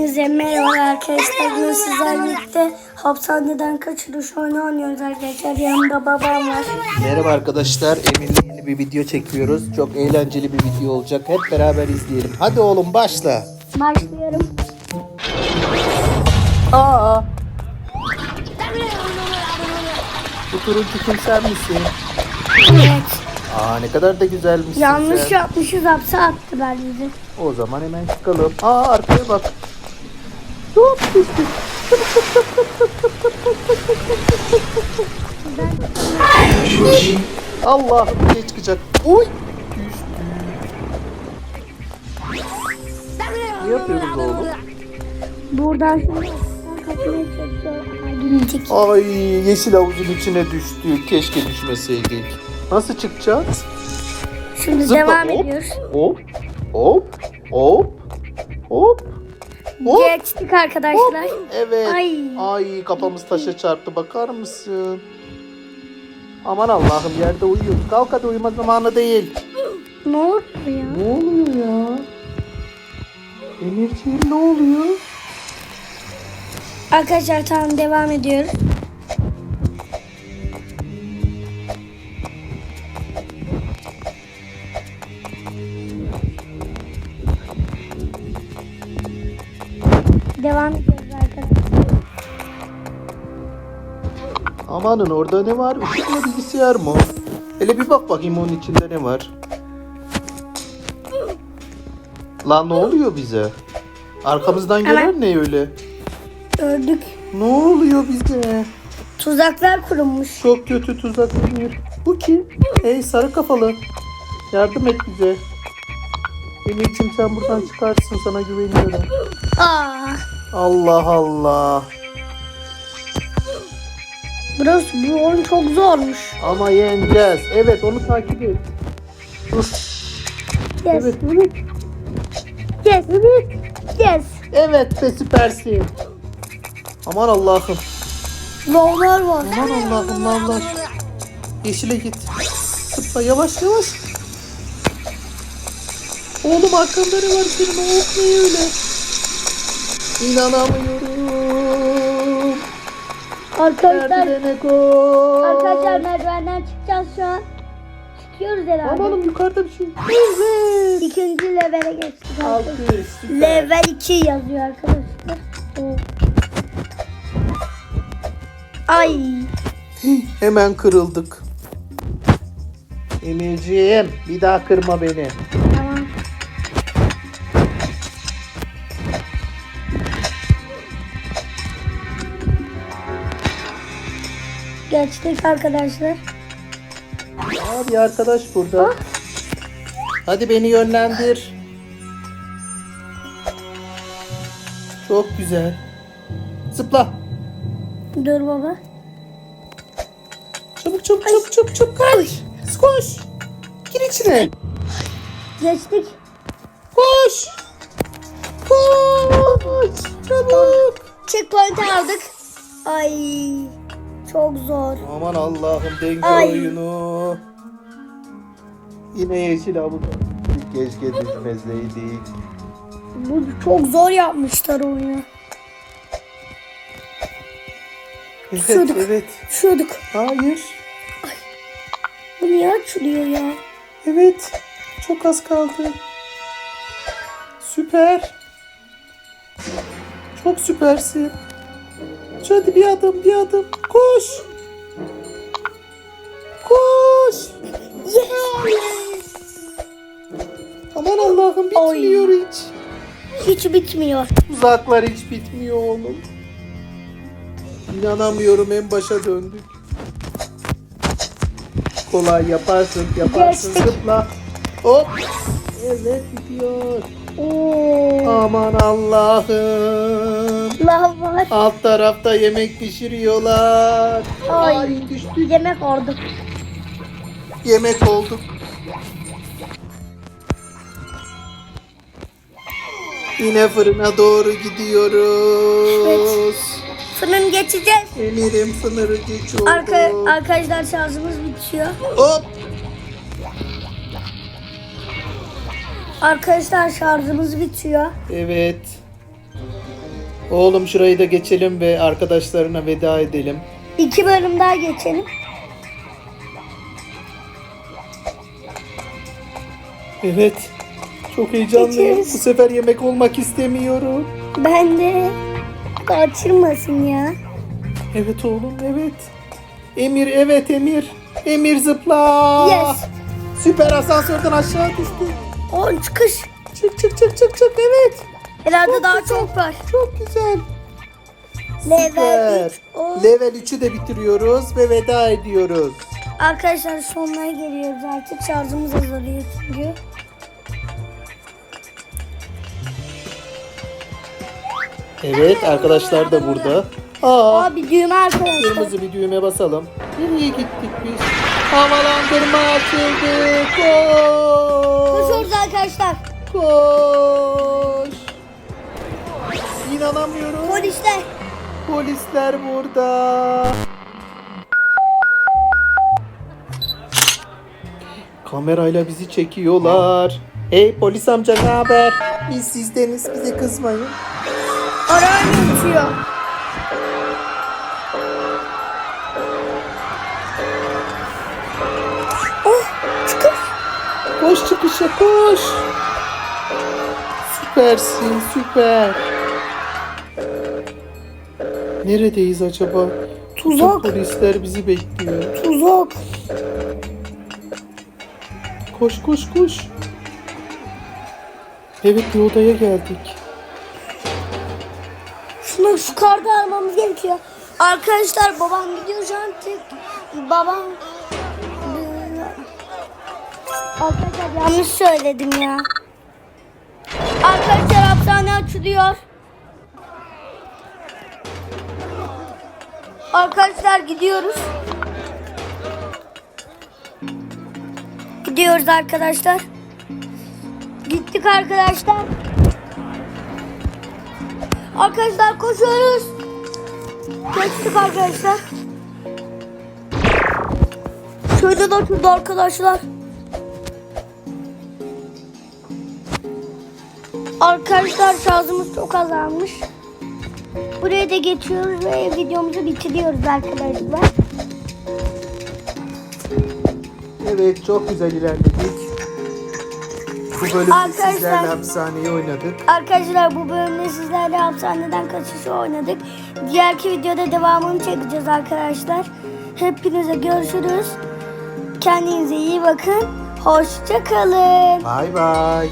Herkese merhaba arkadaşlar. Bugün sizlerle birlikte hapishaneden kaçırış oyunu oynuyoruz arkadaşlar. Yanımda babam var. Merhaba arkadaşlar. Emir'le yeni bir video çekiyoruz. Çok eğlenceli bir video olacak. Hep beraber izleyelim. Hadi oğlum başla. Başlıyorum. Aa. Bu turuncu kim sen misin? Evet. Aa ne kadar da güzelmişsin Yanlış sen. yapmışız hapse attılar bizi. O zaman hemen çıkalım. Aa arkaya bak. Hop düştü. Allah'ım ne çıkacak? Uy. Düştü. Ne yapıyoruz oğlum? Buradan şimdi kapıya. Ay yeşil havuzun içine düştü. Keşke düşmeseydik. Nasıl çıkacağız? Şimdi Zıpla, devam hop. ediyoruz. Hop hop hop hop hop. Geçtik arkadaşlar. Evet. Ay. Ay. kafamız taşa çarptı bakar mısın? Aman Allah'ım yerde uyuyoruz. Kalk hadi uyuma zamanı değil. Ne oldu ya? Ne oluyor ya? Emirciğim ne oluyor? Arkadaşlar tamam devam ediyoruz. Devam ediyoruz arkadaşlar. Amanın orada ne var? Işık mı bilgisayar mı? Hele bir bak bakayım onun içinde ne var. Lan ne oluyor bize? Arkamızdan gelen ne öyle? Gördük. Ne oluyor bize? Tuzaklar kurulmuş. Çok kötü tuzak Emir. Bu kim? Ey sarı kafalı. Yardım et bize. Emir'cim sen buradan çıkarsın sana güveniyorum. Aa, Allah Allah. burası bu oyun çok zormuş. Ama yeneceğiz. Evet onu takip et. Dur. Yes. Evet. Yes. Yes. Evet be süpersin. Aman Allah'ım. Lavlar var. Aman Allah'ım lavlar. Yeşile git. Zıpla yavaş yavaş. Oğlum arkanda ne var senin o ok ne öyle? İnanamıyorum. Arkadaşlar, Merdivene arkadaşlar merdivenden çıkacağız şu an. Çıkıyoruz herhalde. Amanım yukarıda bir şey. Evet. İkinci levele geçtik süper. Level 2 yazıyor arkadaşlar. Ay. Hemen kırıldık. Emirciğim bir daha kırma beni. Geçtik arkadaşlar. Aa, bir arkadaş burada. Hadi beni yönlendir. Çok güzel. Zıpla. Dur baba. Çabuk çabuk çabuk çabuk çabuk koş. Koş. Gir içine. Geçtik. Koş. Koş. Çabuk. Checkpoint aldık. Ay. Çok zor. Aman Allah'ım denge Ay. oyunu. Yine yeşil havuz. Keşke düşmeseydik. Bu çok zor yapmışlar oyunu. Evet Düşüyorduk. evet. Düşüyorduk. Hayır. Bu niye açılıyor ya? Evet. Çok az kaldı. Süper. Çok süpersin. Hadi bir adım bir adım. Koş. Koş. Yes. Aman Allah'ım bitmiyor hiç. Hiç bitmiyor. Uzaklar hiç bitmiyor oğlum. İnanamıyorum en başa döndük. Kolay yaparsın yaparsın Geçtik. zıpla. Hop. Evet bitiyor. Oo. Aman Allah'ım. Lav var. Alt tarafta yemek pişiriyorlar. Ay. Ay düştü. Yemek orada. Yemek olduk. Yine fırına doğru gidiyoruz. Fırın geçeceğiz. Emirim sınırı geçiyor. Arka, arkadaşlar şarjımız bitiyor. Hop. Arkadaşlar şarjımız bitiyor. Evet. Oğlum şurayı da geçelim ve arkadaşlarına veda edelim. İki bölüm daha geçelim. Evet. Çok heyecanlıyım. Geçeriz. Bu sefer yemek olmak istemiyorum. Ben de kaçırmasın ya. Evet oğlum evet. Emir evet Emir. Emir zıpla. Yes. Süper asansörden aşağı düştü. On çıkış. Çık çık çık çık çık evet. Herhalde daha çok var. Çok güzel. Level Süper. 3. O- Level 3'ü de bitiriyoruz ve veda ediyoruz. Arkadaşlar sonuna geliyoruz artık. Şarjımız azalıyor çünkü. Evet arkadaşlar da burada. Aa, Abi düğme arkadaşlar. kırmızı bir düğme basalım. Nereye gittik biz? Havalandırma açıldı. Koş. Arkadaşlar. Koş. İnanamıyorum. Polisler. Polisler burada. Kamerayla bizi çekiyorlar. Hey polis amca ne haber? Biz sizdeniz bize kızmayın. Arayın uçuyor. Koş çıkışa koş. Süpersin süper. Neredeyiz acaba? Tuzak. Polisler bizi bekliyor. Tuzak. Koş koş koş. Evet bir odaya geldik. Şunu şu karda aramamız gerekiyor. Arkadaşlar babam gidiyor şu an tek. Babam... Arkadaşlar yanlış söyledim ya. Arkadaşlar hapishane açılıyor. Arkadaşlar gidiyoruz. Gidiyoruz arkadaşlar. Gittik arkadaşlar. Arkadaşlar koşuyoruz. Geçtik arkadaşlar. Şöyle de oturdu arkadaşlar. Arkadaşlar şarjımız çok azalmış. Buraya da geçiyoruz ve videomuzu bitiriyoruz arkadaşlar. Evet çok güzel ilerledik. Bu bölümde Arkadaşlar- sizlerle hapishaneyi oynadık. Arkadaşlar bu bölümde sizlerle hapishaneden kaçışı oynadık. Diğerki videoda devamını çekeceğiz arkadaşlar. Hepinize görüşürüz. Kendinize iyi bakın. Hoşça kalın. Bay bay.